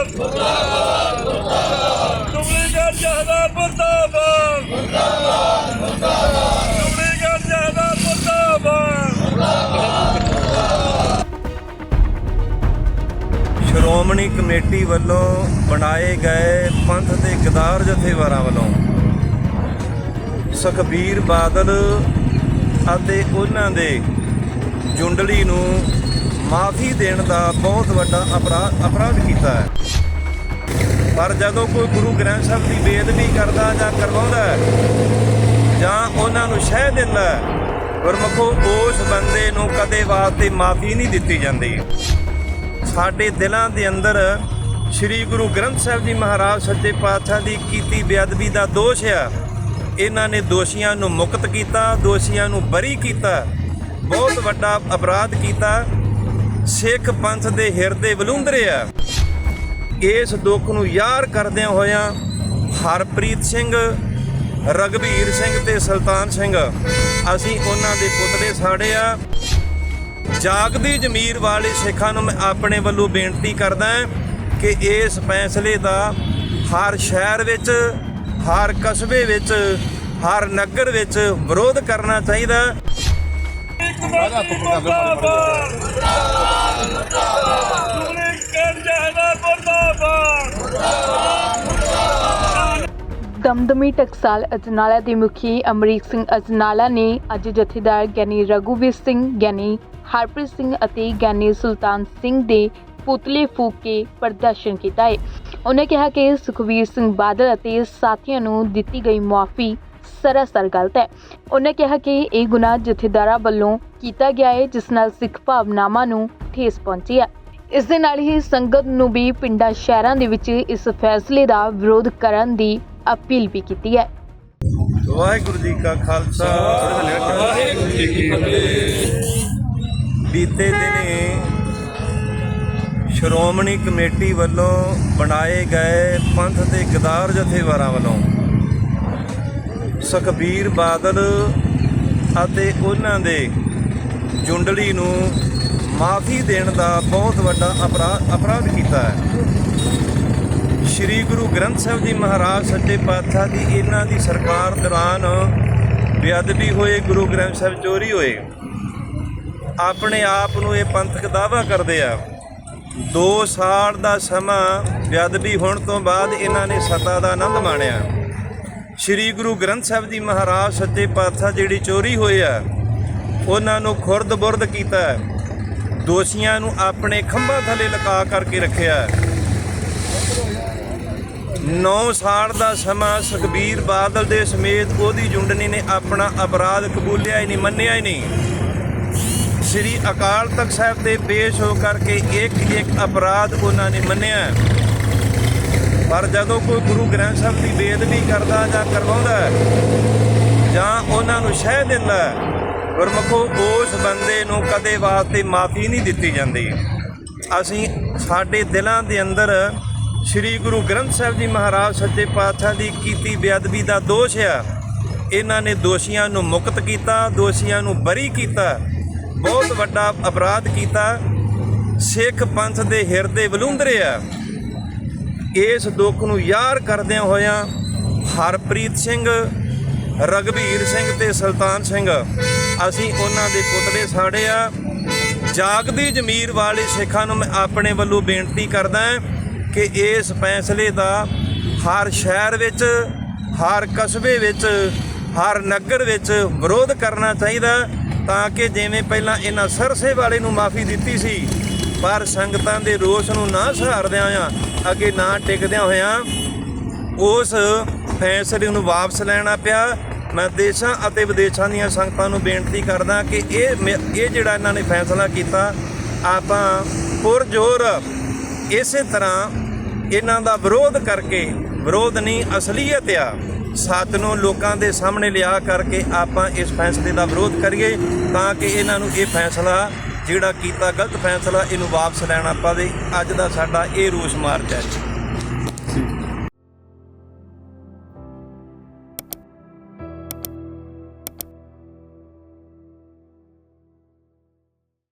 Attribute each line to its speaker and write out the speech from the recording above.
Speaker 1: ਮੁਰਦਾਬਾਦ ਮੁਰਦਾਬਾਦ ਮੁਰਦਾਬਾਦ ਡੁਪਲੀਕੇਟ ਜਾਇਦਾਦ ਮੁਰਦਾਬਾਦ ਮੁਰਦਾਬਾਦ ਮੁਰਦਾਬਾਦ ਡੁਪਲੀਕੇਟ ਜਾਇਦਾਦ ਮੁਰਦਾਬਾਦ
Speaker 2: ਸ਼੍ਰੋਮਣੀ ਕਮੇਟੀ ਵੱਲੋਂ ਬਣਾਏ ਗਏ ਪੰਥ ਦੇ ਗਦਾਰ ਜਥੇਵਾਰਾਂ ਵੱਲੋਂ ਸੁਖਬੀਰ ਬਾਦਲ ਅਤੇ ਉਹਨਾਂ ਦੇ ਜੁੰਡਲੀ ਨੂੰ ਮਾਫੀ ਦੇਣ ਦਾ ਬਹੁਤ ਵੱਡਾ ਅਪਰਾਧ ਅਪਰਾਧ ਕੀਤਾ ਹੈ। ਪਰ ਜਦੋਂ ਕੋਈ ਗੁਰੂ ਗ੍ਰੰਥ ਸਾਹਿਬ ਦੀ ਬੇਅਦਬੀ ਕਰਦਾ ਜਾਂ ਕਰਵਾਉਂਦਾ ਹੈ, ਜਾਂ ਉਹਨਾਂ ਨੂੰ ਸ਼ਹਿ ਦਿੰਦਾ ਹੈ, ਗੁਰਮਖੋ ਉਸ ਬੰਦੇ ਨੂੰ ਕਦੇ ਵਾਸਤੇ ਮਾਫੀ ਨਹੀਂ ਦਿੱਤੀ ਜਾਂਦੀ। ਸਾਡੇ ਦਿਲਾਂ ਦੇ ਅੰਦਰ ਸ੍ਰੀ ਗੁਰੂ ਗ੍ਰੰਥ ਸਾਹਿਬ ਜੀ ਮਹਾਰਾਜ ਸੱਚੇ ਪਾਤਸ਼ਾਹ ਦੀ ਕੀਤੀ ਬੇਅਦਬੀ ਦਾ ਦੋਸ਼ ਆ। ਇਹਨਾਂ ਨੇ ਦੋਸ਼ੀਆਂ ਨੂੰ ਮੁਕਤ ਕੀਤਾ ਦੋਸ਼ੀਆਂ ਨੂੰ ਬਰੀ ਕੀਤਾ। ਬਹੁਤ ਵੱਡਾ ਅਪਰਾਧ ਕੀਤਾ। ਸਿੱਖ ਪੰਥ ਦੇ ਹਿਰਦੇ ਬਲੂੰਦਰੇ ਆ। ਇਸ ਦੁੱਖ ਨੂੰ ਯਾਰ ਕਰਦਿਆਂ ਹੋਇਆਂ ਹਰਪ੍ਰੀਤ ਸਿੰਘ ਰਗਵੀਰ ਸਿੰਘ ਤੇ ਸੁਲਤਾਨ ਸਿੰਘ, ਅਸੀਂ ਉਹਨਾਂ ਦੇ ਪੁਤਲੇ ਸਾੜੇ ਆ। ਜਾਗਦੀ ਜ਼ਮੀਰ ਵਾਲੇ ਸਿੱਖਾਂ ਨੂੰ ਮੈਂ ਆਪਣੇ ਵੱਲੋਂ ਬੇਨਤੀ ਕਰਦਾ ਕਿ ਇਸ ਫੈਸਲੇ ਦਾ ਹਰ ਸ਼ਹਿਰ ਵਿੱਚ, ਹਰ ਕਸਬੇ ਵਿੱਚ, ਹਰ ਨਗਰ ਵਿੱਚ ਵਿਰੋਧ ਕਰਨਾ ਚਾਹੀਦਾ। ਹੈ।
Speaker 1: ਮੁਰਦਾਬਾਦ ਡੁਪਲੀਕੇਟ ਜਾਇਦਾਦ ਮੁਰਦਾਬਾਦ
Speaker 3: ਦਮਦਮੀ ਟਕਸਾਲ ਅਜਨਾਲਾ ਦੇ ਮੁਖੀ ਅਮਰੀਕ ਸਿੰਘ ਅਜਨਾਲਾ ਨੇ ਅੱਜ ਜਥੇਦਾਰ ਗਿਆਨੀ ਰਘੂਵੀਰ ਸਿੰਘ, ਗਿਆਨੀ ਹਰਪ੍ਰੀਤ ਸਿੰਘ ਅਤੇ ਗਿਆਨੀ ਸੁਲਤਾਨ ਸਿੰਘ ਦੇ ਪੁਤਲੇ ਫੂਕ ਕੇ ਪ੍ਰਦਰਸ਼ਨ ਕੀਤਾ ਹੈ ਉਹਨੇ ਕਿਹਾ ਕਿ ਸੁਖਵੀਰ ਸਿੰਘ ਬਾਦਲ ਅਤੇ ਸਾਥੀਆਂ ਨੂੰ ਦਿੱਤੀ ਗਈ ਮੁਆਫੀ ਸਰਾਸਰ ਗਲਤ ਹੈ। ਉਹਨੇ ਕਿਹਾ ਕਿ ਇਹ ਗੁਨਾਹ ਜਥੇਦਾਰਾਂ ਵੱਲੋਂ ਕੀਤਾ ਗਿਆ ਹੈ ਜਿਸ ਨਾਲ ਸਿੱਖ ਭਾਵਨਾਵਾਂ ਨੂੰ ਠੇਸ ਪਹੁੰਚੀ ਹੈ। ਇਸ ਦੇ ਨਾਲ ਹੀ ਸੰਗਤ ਨੂੰ ਵੀ ਪਿੰਡਾਂ ਸ਼ਹਿਰਾਂ ਦੇ ਵਿੱਚ ਇਸ ਫੈਸਲੇ ਦਾ ਵਿਰੋਧ ਕਰਨ ਦੀ ਅਪੀਲ ਵੀ ਕੀਤੀ ਹੈ।
Speaker 2: ਵਾਹਿਗੁਰੂ ਜੀ ਕਾ ਖਾਲਸਾ। ਵਾਹਿਗੁਰੂ ਜੀ ਕੀ ਫਤਿਹ। ਬੀਤੇ ਦਿਨੇ ਸ਼੍ਰੋਮਣੀ ਕਮੇਟੀ ਵੱਲੋਂ ਬਣਾਏ ਗਏ ਪੰਥ ਦੇ ਗਦਾਰ ਜਥੇਵਾਰਾਂ ਵੱਲੋਂ ਸੁਖਬੀਰ ਬਾਦਲ ਅਤੇ ਉਹਨਾਂ ਦੇ ਜੁੰਡਲੀ ਨੂੰ ਮਾਫੀ ਦੇਣ ਦਾ ਬਹੁਤ ਵੱਡਾ ਅਪਰਾਧ ਅਪਰਾਧ ਕੀਤਾ ਹੈ। ਸ਼੍ਰੀ ਗੁਰੂ ਗ੍ਰੰਥ ਸਾਹਿਬ ਜੀ ਮਹਾਰਾਜ ਸੱਚੇ ਪਾਤਸ਼ਾਹ ਦੀ ਇਹਨਾਂ ਦੀ ਸਰਕਾਰ ਦੌਰਾਨ ਬੇਅਦਬੀ ਹੋਏ, ਗੁਰੂ ਗ੍ਰੰਥ ਸਾਹਿਬ ਚੋਰੀ ਹੋਏ। ਆਪਣੇ ਆਪ ਨੂੰ ਇਹ ਪੰਥਕ ਦਾਵਾ ਕਰਦੇ ਆ। 2 ਸਾਲ ਦਾ ਸਮਾਂ ਬੇਅਦਬੀ ਹੋਣ ਤੋਂ ਬਾਅਦ ਇਹਨਾਂ ਨੇ ਸਤਾ ਦਾ ਆਨੰਦ ਮਾਣਿਆ। ਸ਼੍ਰੀ ਗੁਰੂ ਗ੍ਰੰਥ ਸਾਹਿਬ ਜੀ ਮਹਾਰਾਜ ਸੱਚੇ ਪਾਤਸ਼ਾਹ ਜਿਹੜੀ ਚੋਰੀ ਹੋਏ ਆ, ਉਹਨਾਂ ਨੂੰ ਖੁਰਦ-ਬੁਰਦ ਕੀਤਾ ਦੋਸ਼ੀਆਂ ਨੂੰ ਆਪਣੇ ਖੰਭਾਂ ਥੱਲੇ ਲਗਾ ਕਰਕੇ ਰੱਖਿਆ ਹੈ। 9 ਸਾਲ ਦਾ ਸਮਾਂ ਸੁਖਬੀਰ ਬਾਦਲ ਦੇ ਸਮੇਤ ਉਹਦੀ ਜੁੰਡਨੀ ਨੇ ਆਪਣਾ ਅਪਰਾਧ ਕਬੂਲਿਆ ਹੀ ਨਹੀਂ, ਮੰਨਿਆ ਹੀ ਨਹੀਂ। ਸ੍ਰੀ ਅਕਾਲ ਤਖਤ ਸਾਹਿਬ ਤੇ ਪੇਸ਼ ਹੋ ਕਰਕੇ ਇੱਕ ਇੱਕ ਅਪਰਾਧ ਉਹਨਾਂ ਨੇ ਮੰਨਿਆ ਪਰ ਜਦੋਂ ਕੋਈ ਗੁਰੂ ਗ੍ਰੰਥ ਸਾਹਿਬ ਦੀ ਬੇਅਦਬੀ ਕਰਦਾ ਜਾਂ ਕਰਵਾਉਂਦਾ ਜਾਂ ਉਹਨਾਂ ਨੂੰ ਸ਼ਹਿ ਦਿੰਦਾ ਹੈ, ਗੁਰਮਖੋ ਉਸ ਬੰਦੇ ਨੂੰ ਕਦੇ ਵਾਸਤੇ ਮਾਫੀ ਨਹੀਂ ਦਿੱਤੀ ਜਾਂਦੀ। ਅਸੀਂ ਸਾਡੇ ਦਿਲਾਂ ਦੇ ਅੰਦਰ ਸ੍ਰੀ ਗੁਰੂ ਗ੍ਰੰਥ ਸਾਹਿਬ ਜੀ ਮਹਾਰਾਜ ਸੱਚੇ ਪਾਤਸ਼ਾਹ ਦੀ ਕੀਤੀ ਬੇਅਦਬੀ ਦਾ ਦੋਸ਼ ਆ। ਇਹਨਾਂ ਨੇ ਦੋਸ਼ੀਆਂ ਨੂੰ ਮੁਕਤ ਕੀਤਾ ਦੋਸ਼ੀਆਂ ਨੂੰ ਬਰੀ ਕੀਤਾ ਬਹੁਤ ਵੱਡਾ ਅਪਰਾਧ ਕੀਤਾ। ਸਿੱਖ ਪੰਥ ਦੇ ਹਿਰਦੇ ਬਲੂੰਦਰੇ ਆ। ਇਸ ਦੁੱਖ ਨੂੰ ਯਾਰ ਕਰਦਿਆਂ ਹੋਇਆਂ ਹਰਪ੍ਰੀਤ ਸਿੰਘ ਰਗਵੀਰ ਸਿੰਘ ਤੇ ਸੁਲਤਾਨ ਸਿੰਘ, ਅਸੀਂ ਉਹਨਾਂ ਦੇ ਪੁਤਲੇ ਸਾੜੇ ਆ। ਜਾਗਦੀ ਜ਼ਮੀਰ ਵਾਲੇ ਸਿੱਖਾਂ ਨੂੰ ਮੈਂ ਆਪਣੇ ਵੱਲੋਂ ਬੇਨਤੀ ਕਰਦਾ ਕਿ ਇਸ ਫੈਸਲੇ ਦਾ ਹਰ ਸ਼ਹਿਰ ਵਿੱਚ, ਹਰ ਕਸਬੇ ਵਿੱਚ, ਹਰ ਨਗਰ ਵਿੱਚ ਵਿਰੋਧ ਕਰਨਾ ਚਾਹੀਦਾ ਤਾਂ ਕਿ ਜਿਵੇਂ ਪਹਿਲਾਂ ਇਹਨਾਂ ਸਰਸੇ ਵਾਲੇ ਨੂੰ ਮਾਫੀ ਦਿੱਤੀ ਸੀ, ਪਰ ਸੰਗਤਾਂ ਦੇ ਰੋਸ ਨੂੰ ਨਾ ਸਹਾਰਦਿਆਂ ਆ ਅੱਗੇ ਨਾ ਟਿਕਦਿਆਂ ਹੋਇਆਂ ਉਸ ਫੈਸਲੇ ਨੂੰ ਵਾਪਸ ਲੈਣਾ ਪਿਆ। ਮੈਂ ਦੇਸ਼ਾਂ ਅਤੇ ਵਿਦੇਸ਼ਾਂ ਦੀਆਂ ਸੰਗਤਾਂ ਨੂੰ ਬੇਨਤੀ ਕਰਦਾ ਕਿ ਇਹ ਮੇ- ਇਹ ਜਿਹੜਾ ਇਹਨਾਂ ਨੇ ਫੈਸਲਾ ਕੀਤਾ, ਆਪਾਂ ਪੁਰਜੋਰ ਇਸੇ ਤਰ੍ਹਾਂ ਇਹਨਾਂ ਦਾ ਵਿਰੋਧ ਕਰਕੇ, ਵਿਰੋਧ ਨਹੀਂ, ਅਸਲੀਅਤ ਆ ਸੱਤ ਨੂੰ ਲੋਕਾਂ ਦੇ ਸਾਹਮਣੇ ਲਿਆ ਕਰਕੇ ਆਪਾਂ ਇਸ ਫੈਸਲੇ ਦਾ ਵਿਰੋਧ ਕਰੀਏ ਤਾਂ ਕਿ ਇਹਨਾਂ ਨੂੰ ਇਹ ਫੈਸਲਾ ਜਿਹੜਾ ਕੀਤਾ, ਗਲਤ ਫੈਸਲਾ ਇਹਨੂੰ ਵਾਪਸ ਲੈਣਾ ਪਵੇ। ਅੱਜ ਦਾ ਸਾਡਾ ਇਹ ਰੋਸ ਮਾਰਚ ਹੈ।